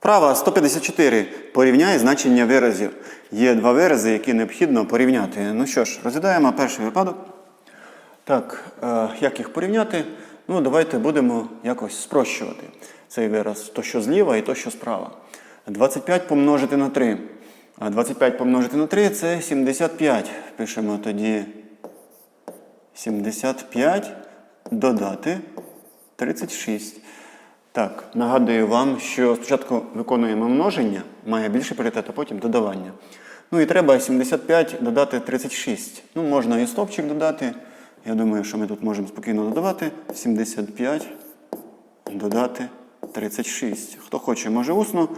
Вправа 154. Порівняй значення виразів. Є два вирази, які необхідно порівняти. Ну що ж, розглядаємо перший випадок. Так, е, як їх порівняти? Ну, давайте будемо якось спрощувати цей вираз. То, що зліва, і то, що справа. 25 помножити на 3. А 25 помножити на 3 це 75. Пишемо тоді 75 додати 36. Так, нагадую вам, що спочатку виконуємо множення, має більше пріоритет, а потім додавання. Ну і треба 75 додати 36. Ну, можна і стопчик додати. Я думаю, що ми тут можемо спокійно додавати. 75 додати 36. Хто хоче, може усно.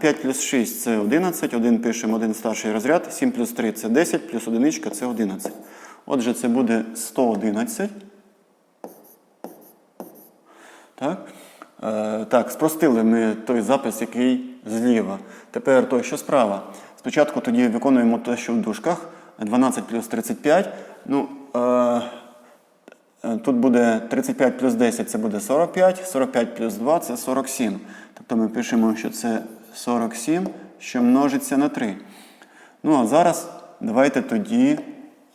5 плюс 6 це 11. 1 пишемо один старший розряд. 7 плюс 3 це 10, плюс 1 це 11. Отже, це буде 111. Так? Е, так, спростили ми той запис, який зліва. Тепер той, що справа. Спочатку тоді виконуємо те, що в дужках. 12 плюс 35. Ну, е, е, тут буде 35 плюс 10 це буде 45. 45 плюс 2 це 47. Тобто ми пишемо, що це 47, що множиться на 3. Ну, а зараз давайте тоді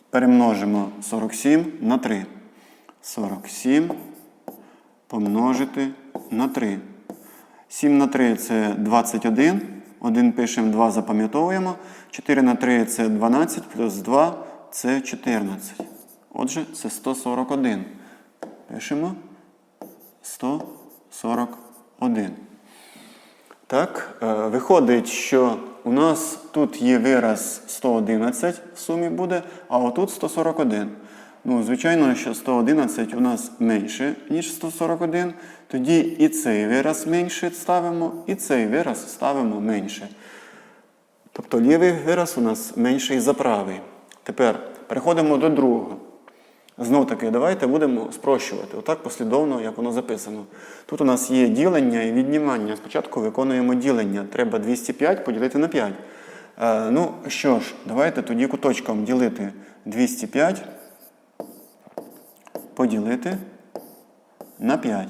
перемножимо 47 на 3. 47 помножити на 3. 7 на 3 це 21. 1 пишемо, 2 запам'ятовуємо. 4 на 3 це 12, плюс 2 це 14. Отже, це 141. Пишемо 141. Так, е, виходить, що у нас тут є вираз 111 в сумі буде, а отут 141. Ну, звичайно, що 111 у нас менше, ніж 141. Тоді і цей вираз менше ставимо, і цей вираз ставимо менше. Тобто лівий вираз у нас менший за правий. Тепер переходимо до другого. Знов таки, давайте будемо спрощувати. Отак послідовно, як воно записано. Тут у нас є ділення і віднімання. Спочатку виконуємо ділення. Треба 205 поділити на 5. Е, ну що ж, давайте тоді куточком ділити 205 поділити на 5.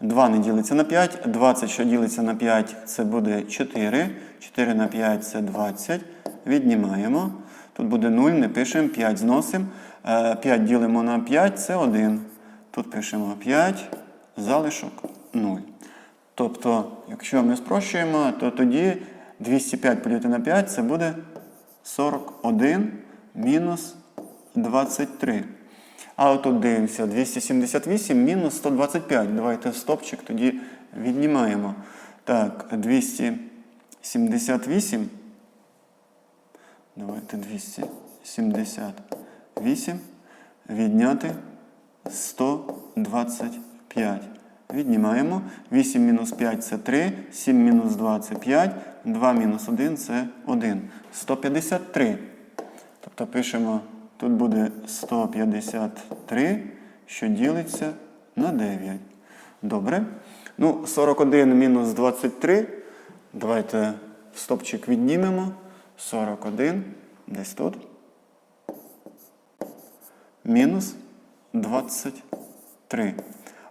2 не ділиться на 5. 20, що ділиться на 5, це буде 4. 4 на 5 це 20. Віднімаємо. Тут буде 0, не пишемо, 5 зносимо. 5 ділимо на 5 це 1. Тут пишемо 5, залишок 0. Тобто, якщо ми спрощуємо, то тоді 205 поділити на 5 це буде 41 мінус 23. А отут дивимося, 278 мінус 125. Давайте стопчик тоді віднімаємо. Так, 278. Давайте 278. Відняти 125. Віднімаємо. 8 мінус 5 це 3, 7 мінус 2 це 5, 2 мінус 1 це 1. 153. Тобто пишемо, тут буде 153, що ділиться на 9. Добре. Ну, 41 мінус 23. Давайте стопчик віднімемо. 41. Десь тут. Мінус 23.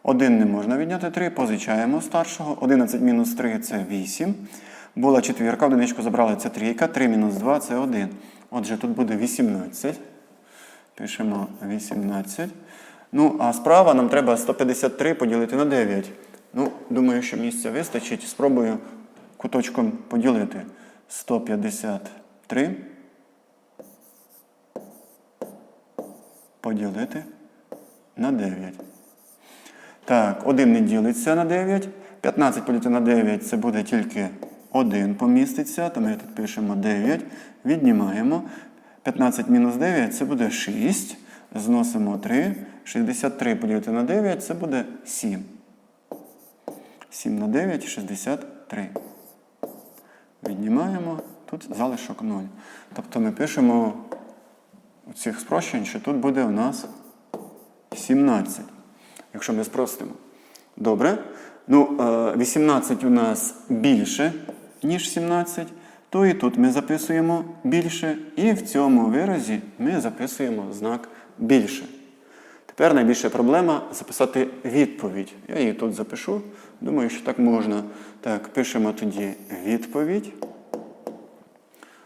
1 не можна відняти 3, позичаємо старшого. 11 мінус 3 це 8. Була четвірка, одиничку забрали це трійка. 3 мінус 2 це 1. Отже, тут буде 18. Пишемо 18. Ну, а справа нам треба 153 поділити на 9. Ну, думаю, що місця вистачить. Спробую куточком поділити. 153 поділити на 9. Так, 1 не ділиться на 9. 15 поділити на 9 це буде тільки 1 поміститься. То ми тут пишемо 9. Віднімаємо. 15 мінус 9 це буде 6. Зносимо 3. 63 поділити на 9 це буде 7. 7 на 9 63. Віднімаємо. Тут залишок 0. Тобто ми пишемо у цих спрощень, що тут буде у нас 17. Якщо ми спростимо. Добре. Ну, е, 18 у нас більше, ніж 17, то і тут ми записуємо більше. І в цьому виразі ми записуємо знак більше. Тепер найбільша проблема записати відповідь. Я її тут запишу. Думаю, що так можна. Так, пишемо тоді відповідь.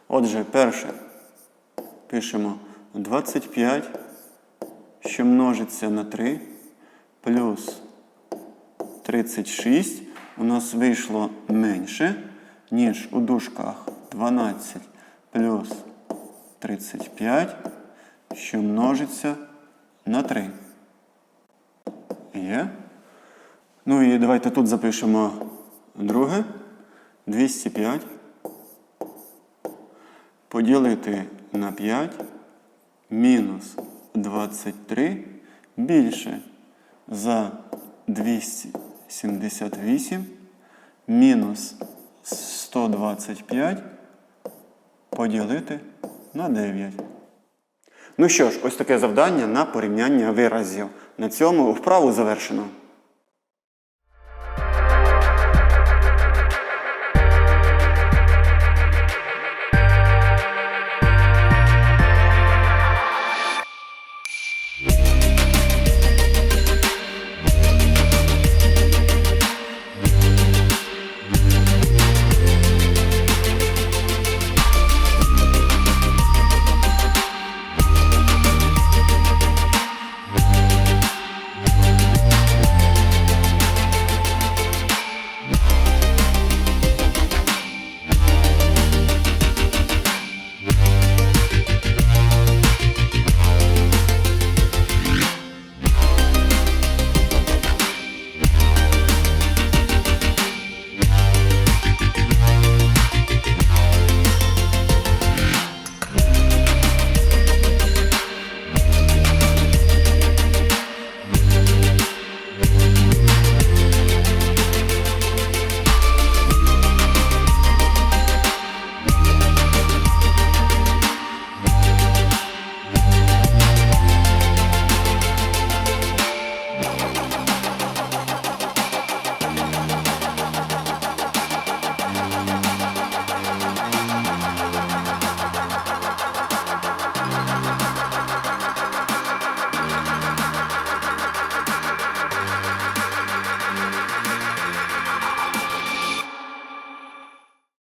Отже, перше пишемо 25, що множиться на 3, плюс 36 у нас вийшло менше, ніж у дужках 12 плюс 35, що множиться на 3. Є. Ну і давайте тут запишемо друге. 205 поділити на 5 мінус 23 більше за 278 мінус 125 поділити на 9. Ну що ж, ось таке завдання на порівняння виразів. На цьому вправу завершено.